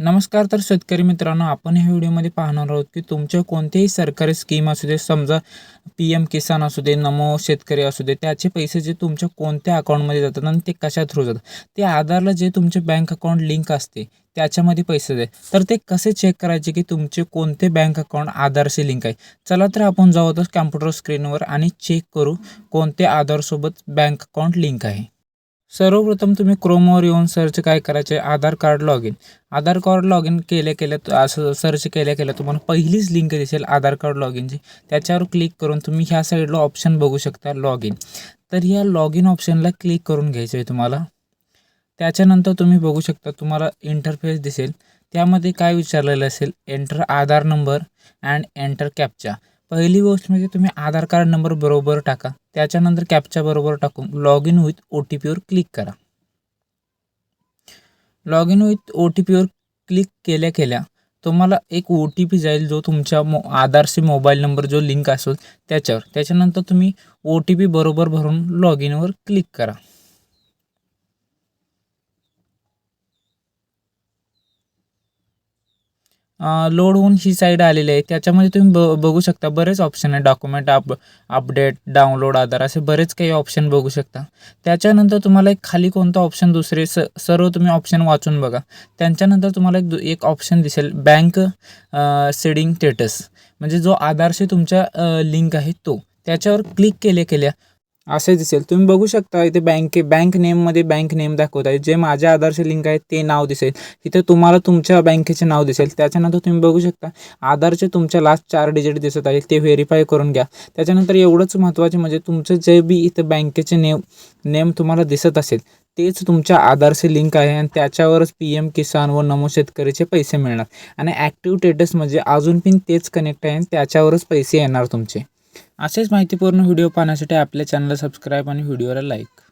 नमस्कार तर शेतकरी मित्रांनो आपण ह्या व्हिडिओमध्ये पाहणार आहोत की तुमच्या कोणत्याही सरकारी स्कीम असू दे समजा पी एम किसान असू दे नमो शेतकरी असू दे त्याचे पैसे जे तुमच्या कोणत्या अकाउंटमध्ये जातात आणि ते कशा थ्रू जातात ते आधारला जे तुमचे बँक अकाउंट लिंक असते त्याच्यामध्ये पैसे दे तर ते कसे चेक करायचे की तुमचे कोणते बँक अकाउंट आधारशी लिंक आहे? चला तर आपण जाऊ आता कॅम्प्युटर स्क्रीनवर आणि चेक करू कोणते आधारसोबत बँक अकाउंट लिंक आहे. सर्वप्रथम तुम्ही क्रोमवर येऊन सर्च काय करायचे? Aadhaar card log in Aadhaar card log in केल्या केल्या असं सर्च केल्या केल्या तुम्हाला पहिलीच लिंक दिसेल आधार कार्ड लॉग इनची त्याच्यावर क्लिक करून तुम्ही ह्या साईडला ऑप्शन बघू शकता लॉग इन तर ह्या लॉग इन ऑप्शनला क्लिक करून घ्यायचं आहे तुम्हाला. त्याच्यानंतर तुम्ही बघू शकता तुम्हाला इंटरफेस दिसेल. त्यामध्ये काय विचारलेलं असेल? Enter Aadhaar number and enter captcha पहिली गोष्ट म्हणजे तुम्ही आधार कार्ड नंबर बरोबर टाका. त्याच्यानंतर कॅपच्या बरोबर टाकून log in with O T पीवर क्लिक करा. Log in with O T पीवर क्लिक केल्या केल्या तुम्हाला एक ओ टी पी जाईल जो तुमच्या मो आधारशी मोबाईल नंबर जो लिंक असेल त्याच्यावर. त्याच्यानंतर तुम्ही ओ टी पी बरोबर भरून लॉग इनवर क्लिक करा. लोड होऊन ही साईड आलेली आहे. त्याच्यामध्ये तुम्ही ब बघू शकता बरेच ऑप्शन आहे. Document up update download Aadhaar असे बरेच काही ऑप्शन बघू शकता. त्याच्यानंतर तुम्हाला एक खाली कोणता ऑप्शन दुसरे स सर्व तुम्ही ऑप्शन वाचून बघा. त्यांच्यानंतर तुम्हाला एक दु एक ऑप्शन दिसेल. बँक सेडिंग स्टेटस म्हणजे जो आधारशी तुमच्या लिंक आहे तो. त्याच्यावर क्लिक केले केल्या असे दिसेल. तुम्ही बघू शकता इथे बँके बँक नेममध्ये बँक नेम दाखवत आहे. जे माझ्या आधारचे लिंक आहे ते नाव दिसेल. इथे तुम्हाला तुमच्या बँकेचे नाव दिसेल. त्याच्यानंतर तुम्ही बघू शकता आधारचे तुमच्या लास्ट चार डिजिट दिसत आहे ते व्हेरीफाय करून घ्या. त्याच्यानंतर एवढंच महत्त्वाचे म्हणजे तुमचं जे बी इथं बँकेचे नेम नेम तुम्हाला दिसत असेल तेच तुमच्या आधारशी लिंक आहे आणि त्याच्यावरच पी एम किसान व नमो शेतकरीचे पैसे मिळणार. आणि ॲक्टिव्ह स्टेटस म्हणजे अजून पण तेच कनेक्ट आहे आणि त्याच्यावरच पैसे येणार तुमचे. असेच माहितीपूर्ण व्हिडिओ पाहण्यासाठी आपल्या चॅनलला सबस्क्राईब आणि व्हिडिओला लाईक